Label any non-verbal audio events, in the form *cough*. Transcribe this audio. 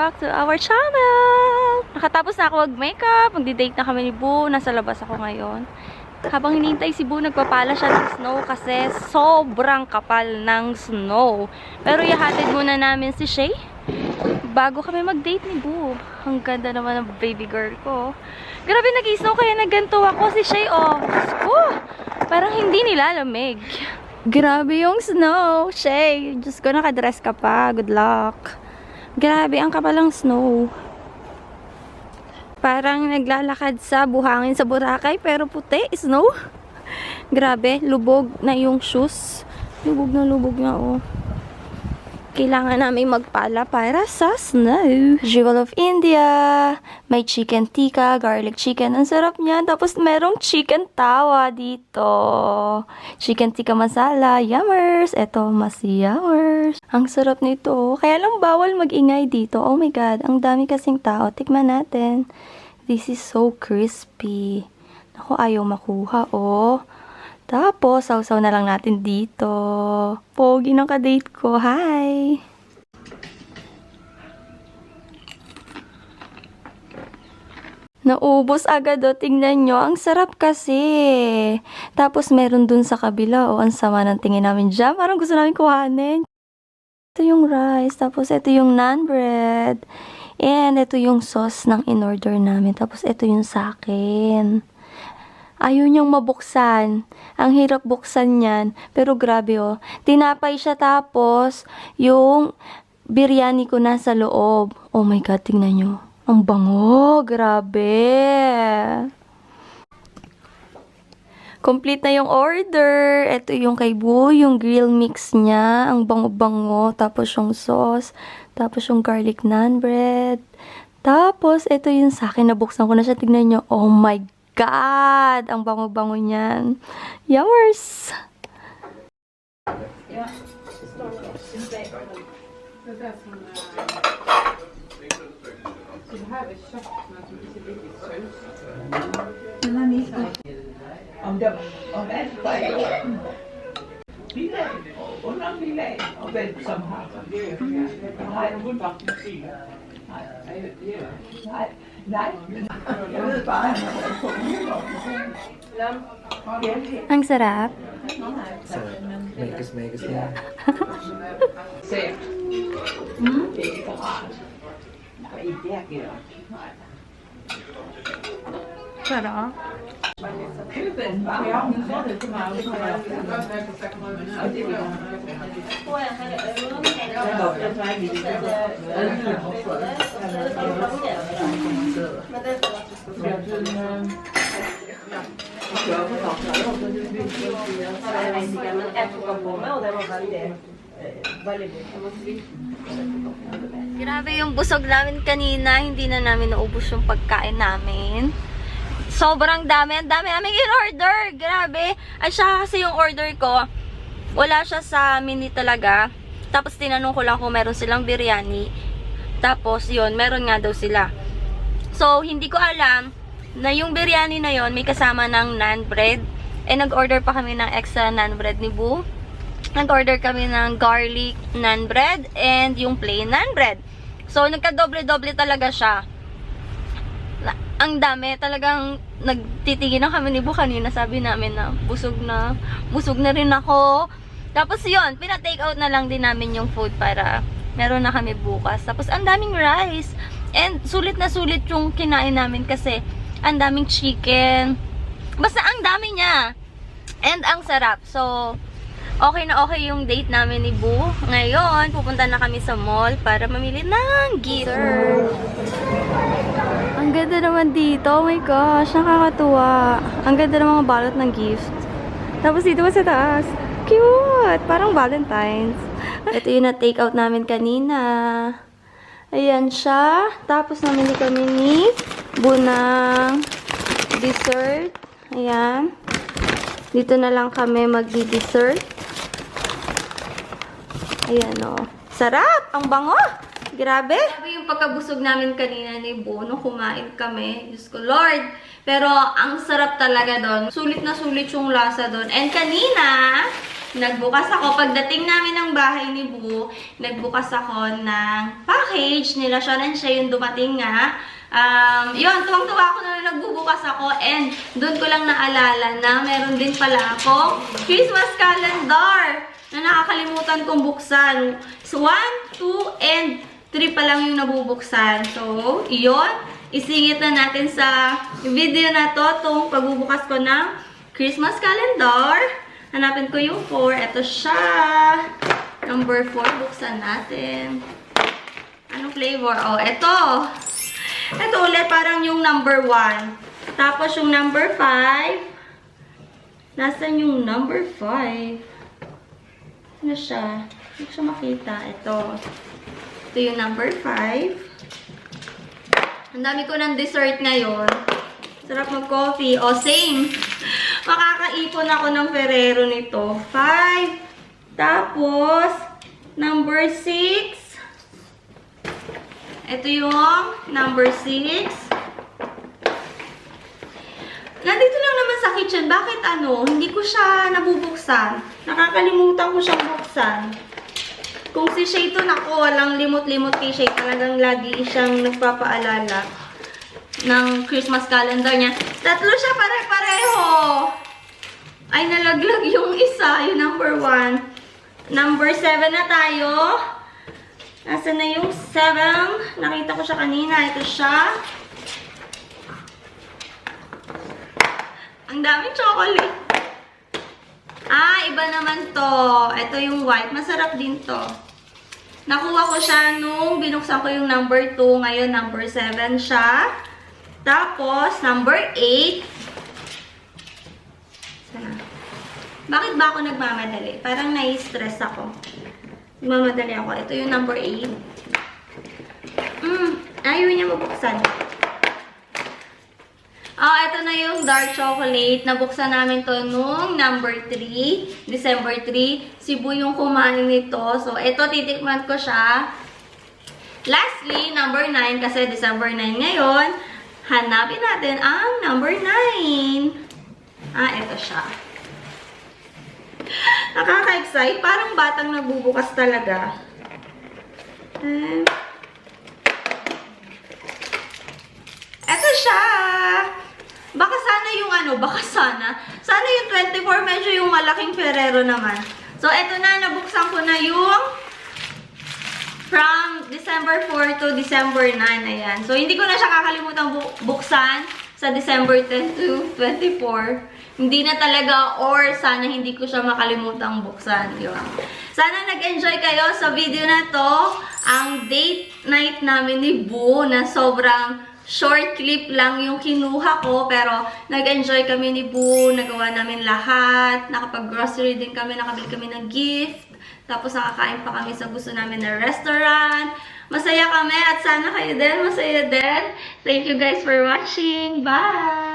back to our channel! Nakatapos na ako mag-makeup, magdi-date na kami ni Boo, nasa labas ako ngayon. Habang hinihintay si Boo, nagpapala siya ng snow kasi sobrang kapal ng snow. Pero ihatid muna namin si Shay bago kami mag-date ni Boo. Ang ganda naman ng baby girl ko. Grabe nag-snow kaya naganto ako si Shay, oh. Ko, parang hindi nilalamig. Grabe yung snow, Shay. Diyos ko, nakadress ka pa. Good luck. Grabe, ang kapalang snow. Parang naglalakad sa buhangin sa Boracay, pero puti, snow. *laughs* Grabe, lubog na yung shoes. Lubog na lubog na, oh. Kailangan namin magpala para sa snow. Jewel of India. May chicken tikka, garlic chicken. Ang sarap niyan. Tapos merong chicken tawa dito. Chicken tikka masala. Yummers. Ito, mas yummers. Ang sarap nito. Kaya lang bawal magingay dito. Oh my God. Ang dami kasing tao. Tikman natin. This is so crispy. Naku, ayaw makuha, oh. Tapos, sausaw na lang natin dito. Pogi ng kadate ko. Hi! Naubos agad o. Tingnan nyo. Ang sarap kasi. Tapos, meron dun sa kabila. O, ang sama ng tingin namin dyan. Parang gusto namin kuhanin. Ito yung rice. Tapos, ito yung naan bread. And, ito yung sauce ng in-order namin. Tapos, ito yung sa akin. Ayaw niyang mabuksan. Ang hirap buksan niyan. Pero grabe oh. Tinapay siya tapos yung biryani ko nasa loob. Oh my God, tingnan niyo. Ang bango. Grabe. Complete na yung order. Ito yung kay Boo, yung grill mix niya. Ang bango-bango. Tapos yung sauce. Tapos yung garlic naan bread. Tapos, ito yung sa akin. Nabuksan ko na siya. Tignan nyo. Oh my God! Ang bango-bango niyan. Yummers! Om det ungdom og vandt for jorden. Bilag og underbilag og hvem som har Nej, nej, nej. Jeg ved bare, at han har på Ang sarap. So, Makers Makers na. Sæt. Mm? Det er ikke rart. Nej, det er ikke rart. Sarap. Kuben, va? Ja, nu sa du till mig. Ja, det är bra. Grabe yung busog namin kanina. Hindi na namin naubos yung pagkain namin. Sobrang dami. Ang dami namin in-order. Grabe. At siya kasi yung order ko, wala siya sa mini talaga. Tapos tinanong ko lang kung meron silang biryani. Tapos yun, meron nga daw sila. So, hindi ko alam na yung biryani na yon may kasama ng naan bread. Eh, nag-order pa kami ng extra naan bread ni Boo. Nag-order kami ng garlic naan bread and yung plain naan bread. So, nagka-doble-doble talaga siya. Ang dami. Talagang nagtitigil na kami ni Bu kanina. Sabi namin na busog na. Busog na rin ako. Tapos yun, pina-take out na lang din namin yung food para meron na kami bukas. Tapos ang daming rice. And sulit na sulit yung kinain namin kasi ang daming chicken. Basta ang dami niya. And ang sarap. So, okay na okay yung date namin ni Boo. Ngayon, pupunta na kami sa mall para mamili ng gift. Ang ganda naman dito. Oh my gosh, nakakatuwa. Ang ganda ng mga balot ng gift. Tapos dito sa taas. Cute! Parang Valentine's. Ito yung na-take out namin kanina. Ayan siya. Tapos namili kami ni Boo ng dessert. Ayan. Dito na lang kami magdi-dessert. Ayan o. Sarap! Ang bango! Grabe! Grabe yung pagkabusog namin kanina ni Bo nung kumain kami. Diyos ko, Lord! Pero ang sarap talaga doon. Sulit na sulit yung lasa doon. And kanina, nagbukas ako. Pagdating namin ng bahay ni Boo, nagbukas ako ng package nila Sean and siya yung dumating nga. Um, yun, tuwang-tuwa ako na nagbubukas ako and doon ko lang naalala na meron din pala akong Christmas calendar na nakakalimutan kong buksan. So, 1, 2, and 3 pa lang yung nabubuksan. So, yun. Isingit na natin sa video na to, itong pagbubukas ko ng Christmas calendar. Hanapin ko yung 4. Ito siya. Number 4. Buksan natin. Anong flavor? Oh, ito. Ito ulit, parang yung number 1. Tapos yung number 5. Nasaan yung number 5? Ano siya? Hindi ko siya makita. Ito. Ito yung number 5. Ang dami ko ng dessert ngayon. Sarap mag-coffee. O, same. *laughs* Makakaipon ako ng Ferrero nito. 5. Tapos, number 6. Ito yung number 6. Nandito lang naman sa kitchen. Bakit ano? Hindi ko siya nabubuksan. Nakakalimutan ko siyang buksan. Kung si Shay to, nako, walang limot-limot kay Shay. Talagang lagi siyang nagpapaalala ng Christmas calendar niya. Tatlo siya pare-pareho. Ay, nalaglag yung isa, yung number 1. Number 7 na tayo. Nasaan na yung 7? Nakita ko siya kanina. Ito siya. Ang daming chocolate. Ah, iba naman to. Ito yung white. Masarap din to. Nakuha ko siya nung binuksan ko yung number 2. Ngayon, number 7 siya. Tapos, number 8. Sana. Bakit ba ako nagmamadali? Parang nai-stress ako. Nagmamadali ako. Ito yung number 8. Mm, ayaw niya mabuksan. Oh, ito na yung dark chocolate. Nabuksan namin to nung number 3, December 3. Si Bu yung kumain nito. So, ito, titikman ko siya. Lastly, number 9, kasi December 9 ngayon, hanapin natin ang number 9. Ah, ito siya. *laughs* Nakaka-excite. Parang batang nagbubukas talaga. Eh, Eto siya! Baka sana yung ano, baka sana. Sana yung 24, medyo yung malaking Ferrero naman. So, eto na, nabuksan ko na yung from December 4 to December 9. Ayan. So, hindi ko na siya kakalimutan bu- buksan sa December 10 to 24. Hindi na talaga or sana hindi ko siya makalimutan buksan. Yun. Sana nag-enjoy kayo sa video na to. Ang date night namin ni Boo na sobrang short clip lang yung kinuha ko. Pero nag-enjoy kami ni Boo. Nagawa namin lahat. Nakapag-grocery din kami. Nakabili kami ng gift. Tapos nakakain pa kami sa gusto namin na restaurant. Masaya kami at sana kayo din. Masaya din. Thank you guys for watching. Bye!